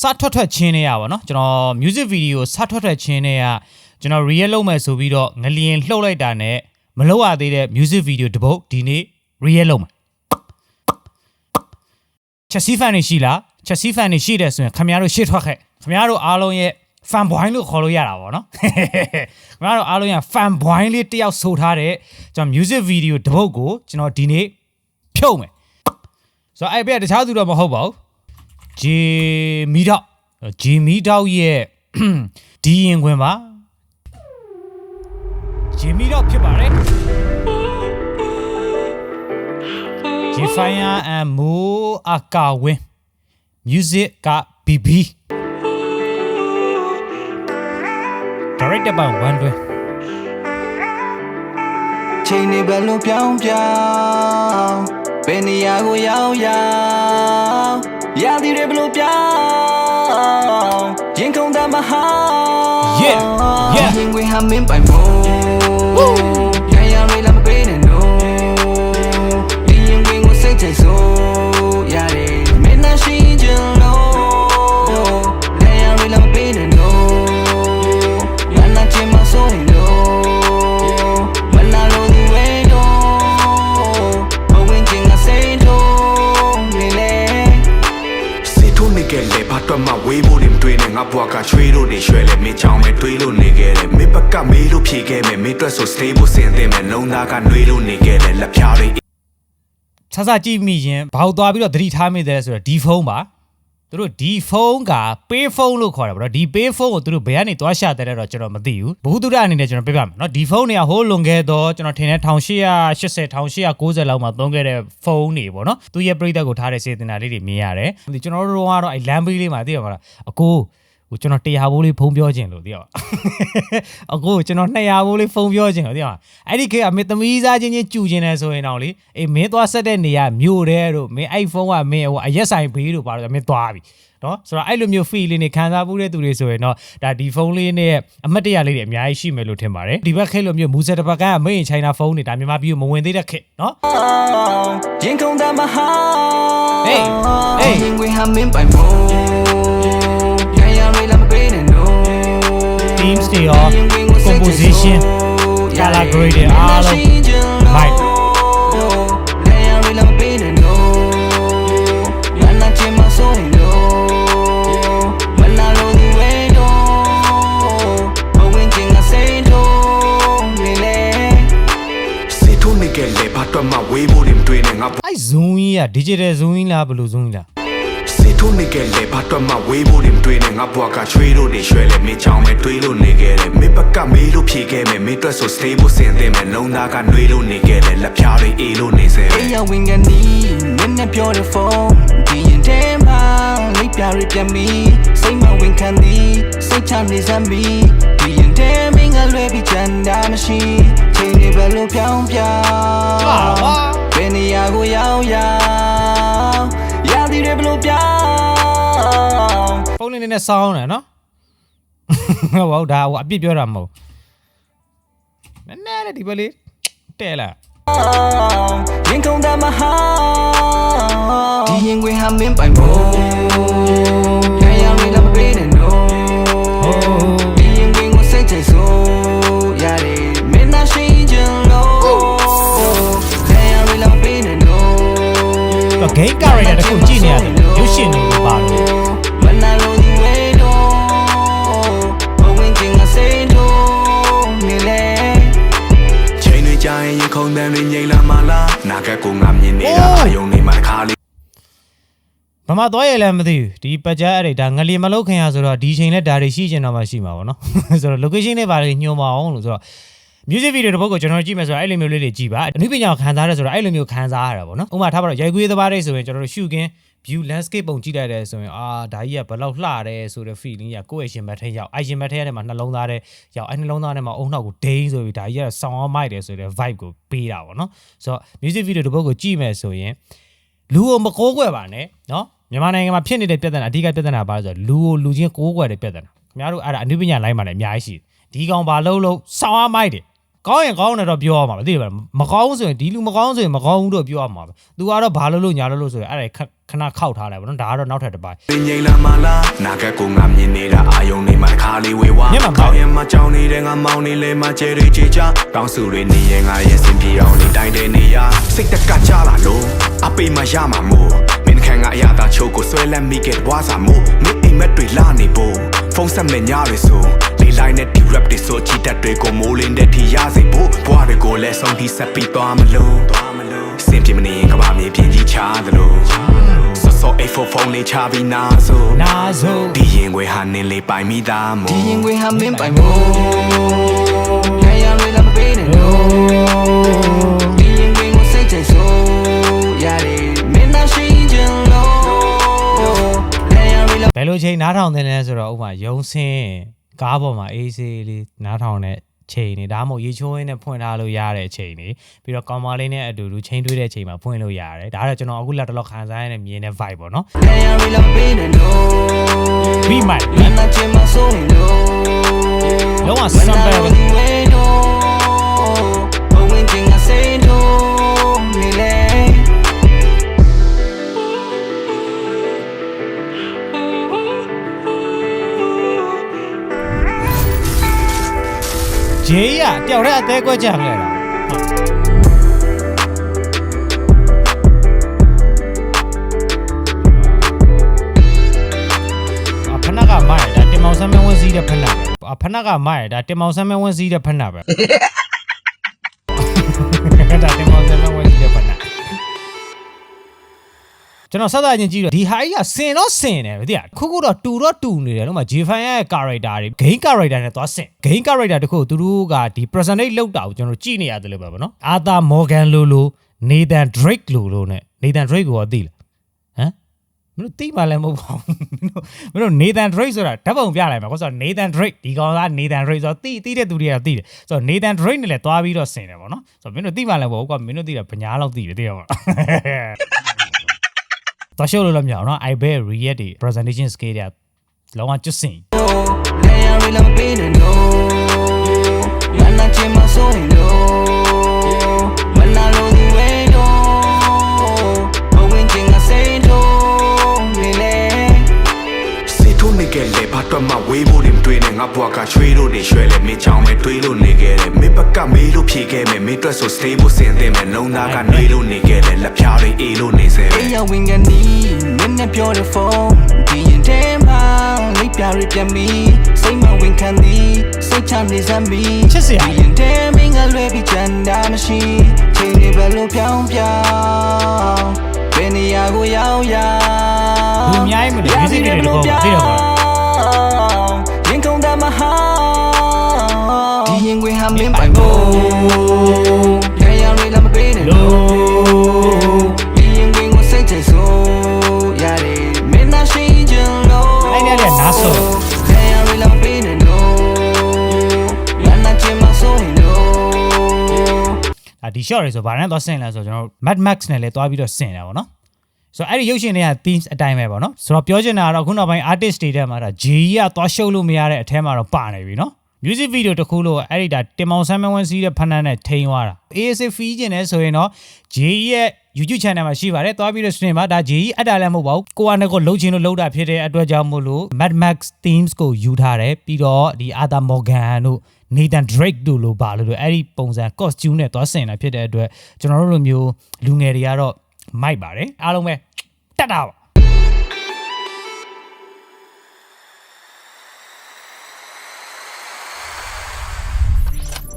စထွက်ထွက်ချင်းနေရပါတော့ကျွန်တော် music video စထွက်ထွက်ချင်းနေရကျွန်တော် real လုပ်မယ်ဆိုပြီးတော့ငလျင်လှုပ်လိုက်တာနဲ့မလုပ်ရသေးတဲ့ music video တစ်ပုတ်ဒီနေ့ real လုပ်မယ်ချက်စီဖန်နေရှိလားချက်စီဖန်နေရှိတယ်ဆိုရင်ခင်ဗျားတို့ရှေ့ထွက်ခဲ့ခင်ဗျားတို့အားလုံးရဲ့ fan boy လို့ခေါ်လို့ရတာပေါ့နော်ခင်ဗျားတို့အားလုံးရဲ့ fan boy လေးတယောက်ဆိုထားတဲ့ကျွန်တော် music video တစ်ပုတ်ကိုကျွန်တော်ဒီနေ့ဖြုတ်မယ်ဆိုတော့အဲ့ဘက်တခြားသူတော့မဟုတ်ပါဘူး ဂျီမီတော့ဂျီမီတော့ရဲ့ဒီရင်ခွင်ပါဂျီမီတော့ဖြစ်ပါတယ်ဂျီဖိုင်ယာအမိုအကာဝင်း music က BB directed by One Way ချိန်နေဘယ်လိုပြောင်းပြောင်းဘယ်နေရာကိုရောက်ရောက် ရာသီတွေဘယ်လိုပြောင်းရင်ကုန်တဲ့မဟာ Yeah, yeah. ရင်ဝင်ဟာမင်းပိုင်မို့ ငါဘွားကချွေးလို့နေရွှဲလေမင်းချောင်းပဲတွေးလို့နေခဲ့တယ်မင်းဘက်ကမေးလို့ဖြေခဲ့မယ်မင်းအတွက်ဆို stay ဖို့စင်တဲ့မယ်နှုံသားကနှွေးလို့နေခဲ့တယ်လက်ဖြားတွေဆဆကြည့်မိရင်ဘာလို့သွားပြီးတော့သတိထားမိတယ်ဆိုတော့ဒီဖုန်းပါသူတို့ဒီဖုန်းကပေးဖုန်းလို့ခေါ်တာဗောနော်ဒီပေးဖုန်းကိုသူတို့ဘယ်ကနေသွားရှာတယ်လဲတော့ကျွန်တော်မသိဘူးဘုသူဒ္ဓအနေနဲ့ကျွန်တော်ပြပြမယ်နော်ဒီဖုန်းတွေကဟိုးလွန်ခဲ့တော့ကျွန်တော်ထင်တယ်1880 1890လောက်မှာသုံးခဲ့တဲ့ဖုန်းတွေဗောနော်သူရဲ့ပြိသက်ကိုထားတဲ့စေတနာလေးတွေမြင်ရတယ်ဒီကျွန်တော်တို့ကတော့အဲလမ်းဘေးလေးမှာသိရမှာလားအကို ဟိုကျွန်တော်100ဘိုးလေးဖုန်းပြောခြင်းလို့သိရပါအကိုကျွန်တော်200ဘိုးလေးဖုန်းပြောခြင်းလို့သိရပါအဲ့ဒီခေတ်ကမင်းသမီးစားချင်းချင်းကြူခြင်းတယ်ဆိုရင်တော့လေအေးမင်းသွားဆက်တဲ့နေရာမြို့တဲ့တို့မင်းအဲ့ဖုန်းကမင်းဟိုအရက်ဆိုင်ဘေးတို့ပါတော့မင်းသွားပြီနော်ဆိုတော့အဲ့လိုမျိုး feel လေးနေခံစားမှုတဲ့သူတွေဆိုရင်တော့ဒါဒီဖုန်းလေးနဲ့အမတ်တရလေးတွေအများကြီးရှိမယ်လို့ထင်ပါတယ်ဒီဘက်ခေတ်လိုမျိုးမူဆက်တစ်ပတ်ကမေးရင်ချိုင်းနာဖုန်းတွေဒါမြန်မာပြည်ကိုမဝင်သေးတဲ့ခေတ်နော်ရင်ကုန်တဲ့မဟာ Hey, hey. ရင်ဝင်ဟာမင်းပိုင်မို့ရရရိလာမပေးနဲ့ no themes တွေရော composition color grade တွေအားလုံး Right. ရရရိလာမပေးနဲ့ no ရနာချင်မဆိုး no မလာလို့ဒီဝဲတော့ဘဝင်ချင်ကစိတ်တော့နေလေစီထိုးနေခဲ့လေဘာတော့မှဝေးဖို့နေမတွေ့နဲ့ငါအဲ့ zoom ကြီးက digital zoom ကြီးလားဘယ်လို zoom ကြီးလားစီ ထိုးနေခဲ့လေဘာတော့မှဝေးဖို့နေမတွေ့နဲ့ငါဘွားကချွေးလို့နေရွှဲလေမင်းချောင်းပဲတွေးလို့နေခဲ့တယ်မင်းဘက်ကမေးလို့ဖြေခဲ့မယ်မင်းအတွက်ဆို stay ဖို့စင်တဲ့မယ်နှုံသားကနှွေးလို့နေခဲ့တယ်လက်ဖြားတွေအေးလို့နေစေပဲအေးရဝင်ကနီးနည်းနည်းပြောတဲ့ဖုန်းဒီရင်ထဲမှာလိပ်ပြရပြန်ပြီးစိတ်မဝင်ခံသည်စိတ်ချနေစမ်းပြီးဒီရင်ထဲမင်းကလွဲပြီးချမ်းသာမရှိချိန်နေဘယ်လိုပြောင်းပြောင်းဟာပါဘယ်နေရာ န်းလေးနဲ့စောင်းတယ်နော်ဟုတ်ပါဘူးဒါဟိုအပြစ်ပြောတာမဟုတ်နည်းနည်းလေးဒီဘက်လေးတဲ့လားရင်ကုန်တဲ့မဟာဒီရင်ဝင်ဟာမင်းပိုင်မို့ရရရိလာမပေးနဲ့ no ဒီရင်ဝင်ကိုစိတ်ချိတ်ဆိုးရတယ်မင်းသားရှိချင်လို့ရရရိလာမပေးနဲ့ no တော့ game character တခုကြည့်နေရတယ် မှသွားရလဲမသိဘူးဒီပကြအဲ့တွေဒါငလီမလုတ်ခင်ရဆိုတော့ဒီချိန်လဲဒါတွေရှိကျင်တော့မှရှိမှာပေါ့နော်ဆိုတော့ location တွေပါတယ်ညှို့မအောင်လို့ဆိုတော့ music video တစ်ပုဒ်ကိုကျွန်တော်ကြည့်မယ်ဆိုတော့အဲ့လိုမျိုးလေးတွေကြည့်ပါအနုပညာကိုခံစားရဆိုတော့အဲ့လိုမျိုးခံစားရတာပေါ့နော်ဥပမာထားပါတော့ရိုက်ခွေးသဘာတွေဆိုရင်ကျွန်တော်တို့ shoot ခင် view landscape ပုံကြည့်လိုက်တယ်ဆိုရင်အာဒါကြီးကဘလောက်လှတယ်ဆိုတဲ့ feeling ကကိုယ့်ရဲ့ရှင်မထဲရောက်အရှင်မထဲရတဲ့မှာနှလုံးသားတဲ့ရောက်အဲနှလုံးသားထဲမှာအုံနောက်ကိုဒိန်းဆိုပြီးဒါကြီးကဆောင်းအောင်မိုက်တယ်ဆိုတဲ့ vibe ကိုပေးတာပေါ့နော်ဆိုတော့ music video တစ်ပုဒ်ကိုကြည့်မယ်ဆိုရင်လူကိုမကိုးကွယ်ပါနဲ့နော် မြန်မာနိုင်ငံမှာဖြစ်နေတဲ့ပြဿနာအဓိကပြဿနာပါလဲဆိုတော့လူကိုလူချင်းကိုးကွယ်တဲ့ပြဿနာခင်ဗျားတို့အဲ့ဒါအနုပညာလိုင်းမှာလည်းအများကြီးရှိတယ်ဒီကောင်ဘာလို့လို့စောင်းအားမိုက်တယ်ကောင်းရင်ကောင်းတယ်တော့ပြောရမှာပဲသိတယ်မကောင်းဆိုရင်ဒီလူမကောင်းဆိုရင်မကောင်းဘူးတော့ပြောရမှာပဲ तू ကတော့ဘာလို့လို့ညာလို့လို့ဆိုရင်အဲ့ဒါခခဏခောက်ထားလိုက်ပါတော့ဒါကတော့နောက်ထပ်တစ်ပိုင်းပင်ငိမ့်လာမလားနာကကိုငါမြင်နေတာအာယုံနေမှာတစ်ခါလေးဝေဝါမျက်မှန်ပါကောင်းရင်မကြောင်နေတဲ့ငါမောင်းနေလဲမှာကျဲတွေချေချတောင်းစုတွေနေရင်ငါရဲ့စင်ပြေအောင်နေတိုင်းတဲ့နေရစိတ်တက်ကကြလာလို့အပေမရမှာမို့မင်းခ န့်ကအရာသာချိုးကိုဆွဲလက်မိခဲ့ဘွားစာမို့မင်းအိမ်မက်တွေလာနေဖို့ဖုန်းဆက်မဲ့ညတွေဆိုလေးလိုက်နဲ့ဒီ rap တွေဆိုချီတက်တွေကိုမိုးလင်းတဲ့ထီရစေဖို့ဘွားတွေကိုလည်းဆုံးထိဆက်ပြီးသွားမလို့သွားမလို့စင်ပြေမနေရင်ကဘာမြေပြင်ကြီးချသလိုစောစောအိတ်ဖို့ဖုန်းလေးချပြီးနာဆိုနာဆိုဒီရင်ခွေဟာနင်းလေးပိုင်မိသားမို့ဒီရင်ခွေဟာမင်းပိုင်မို့ရရလေးလာမပေးနဲ့ လေးလာဘယ်လိုချိန်နားထောင်သလဲဆိုတော့ဥပမာရုံစင်းကားပေါ်မှာအေးဆေးလေးနားထောင်တဲ့ချိန်နေဒါမှမဟုတ်ရေချိုးရင်းနဲ့ဖွင့်ထားလို့ရတဲ့အချိန်နေပြီးတော့ကောင်မလေးနဲ့အတူတူချိန်တွေးတဲ့အချိန်မှာဖွင့်လို့ရတယ်ဒါကတော့ကျွန်တော်အခုလက်တလောခံစားရတဲ့မြင်တဲ့ vibe ပေါ့နော်ရရလေးလာမပေးနဲ့လို့ပြီးမှမင်းသားချင်မဆိုရင်လို့လုံးဝစံ ဂျေးကတယောက်တည်းအသေးကွက်ကြံခဲ့တာအဖနကမိုက်ဒါတင်မောင်ဆမ်းမဝင်းစည်းတဲ့ဖနပဲအဖနကမိုက်ဒါတင်မောင်ဆမ်းမဝင်းစည်းတဲ့ဖနပဲဒါတင်မောင် ကျွန်တော်စသဖြင့်ကြည့်တော့ဒီဟာကြီးကစင်တော့စင်တယ်ဗျာခုခုတော့တူတော့တူနေတယ်လို့မှ J5 ရဲ့ character တွေ game character နဲ့သွားစင် game character တခုကိုသူတို့ကဒီ presentate လောက်တာကိုကျွန်တော်ကြည့်နေရတယ်လို့ပဲဗောနော် Arthur Morgan လိုလို Nathan Drake လိုလိုနဲ့ Nathan Drake ကိုတော့သိလားဟမ်မင်းတို့သိမှလည်းမဟုတ်ပါဘူးမင်းတို့ Nathan Drake ဆိုတာဓာတ်ပုံပြလိုက်မှာကိုဆိုတော့ Nathan Drake ဒီကောင်က Nathan Drake ဆိုတော့သိသိတဲ့သူတွေကသိတယ်ဆိုတော့ Nathan Drake နဲ့လည်းသွားပြီးတော့ဆင်တယ်ဗောနော်ဆိုတော့မင်းတို့သိမှလည်းမဟုတ်ဘူးကွာမင်းတို့သိတာဗညာလောက်သိတယ်သိရမှာ တော့ရှုပ်လို့လည်းမရအောင်နော် I bet react တွေ presentation skill တွေလောကကျွတ်စင်ရရလေးလာမပေးနဲ့လို့မင်းသားချင်မဆိုရင်လို့ ဘွားကချွေးလို့နေရွှဲလေမင်းချောင်းပဲတွေးလို့နေခဲ့တယ်မင်းဘက်ကမေးလို့ဖြေခဲ့မယ်မင်းအတွက်ဆို stay ဖို့စင်သင့်မယ်လုံးသားကနှွေးလို့နေခဲ့တယ်လက်ဖြားတွေအေးလို့နေစေပဲအေးရဝင်ကနီးနင်းနဲ့ပြောတဲ့ဖုန်းဒီရင်ထဲမှာလိပ်ပြရပြန်ပြီးစိတ်မဝင်ခံသည်စိတ်ချနေစမ်းပြီးချစ်စရာဒီရင်ထဲမင်းကလွဲပြီးချန်တာမရှိချိန်နေဘယ်လိုပြောင်းပြောင်းဘယ်နေရာကိုရောက်ရောက်လူအများကြီးမလို့ music တွေတကောသိရပါ ရင်ကုန်တာမဟာဒီရင်ဝင်ဟာမင်းပိုင်ဖို့ရရလေးလာမပေးနဲ့လို့ဒီရင်ဝင်ကိုစိတ်ချဆိုရတယ်မင်းသားရှိချင်လို့အဲ့ဒီကလည်းနားဆိုရရလေးလာမပေးနဲ့လို့မနာချင်မဆိုရင်လို့ဒါဒီ short တွေဆိုဗာနဲ့သွားဆင်လဲဆိုတော့ကျွန်တော်တို့ Mad Max နဲ့လည်းသွားပြီးတော့ဆင်တယ်ဗောနော် ဆိုတော့အဲ့ဒီရုပ်ရှင်တွေက themes အတိုင်းပဲဗောနော်ဆိုတော့ပြောချင်တာကတော့ခုနောက်ပိုင်း artist တွေထဲမှာဒါ J ကသွားရှုပ်လို့မရတဲ့အထဲမှာတော့ပါနေပြီနော် music video တစ်ခုလို့အဲ့ဒီဒါတင်မောင်ဆမ်းမဝန်စီးတဲ့ဖဏန်းနဲ့ထိန်သွားတာ AS fee ကျင်နေဆိုရင်တော့ J ရဲ့ YouTube channel မှာရှိပါတယ်သွားပြီးတော့ stream ပါဒါ J အပ်တာလည်းမဟုတ်ပါဘူးကိုကနဲ့ကိုလှုပ်ချင်လို့လှုပ်တာဖြစ်တဲ့အတွက်ကြောင့်မို့လို့ Mad Max themes ကိုယူထားတယ်ပြီးတော့ဒီ Arthur Morgan တို့ Nathan Drake တို့လိုပါလို့လို့အဲ့ဒီပုံစံ costume နဲ့သွားဆင်တာဖြစ်တဲ့အတွက်ကျွန်တော်တို့လိုမျိုးလူငယ်တွေကတော့ မိုက်ပါတယ်အားလုံးပဲတက်တာပါ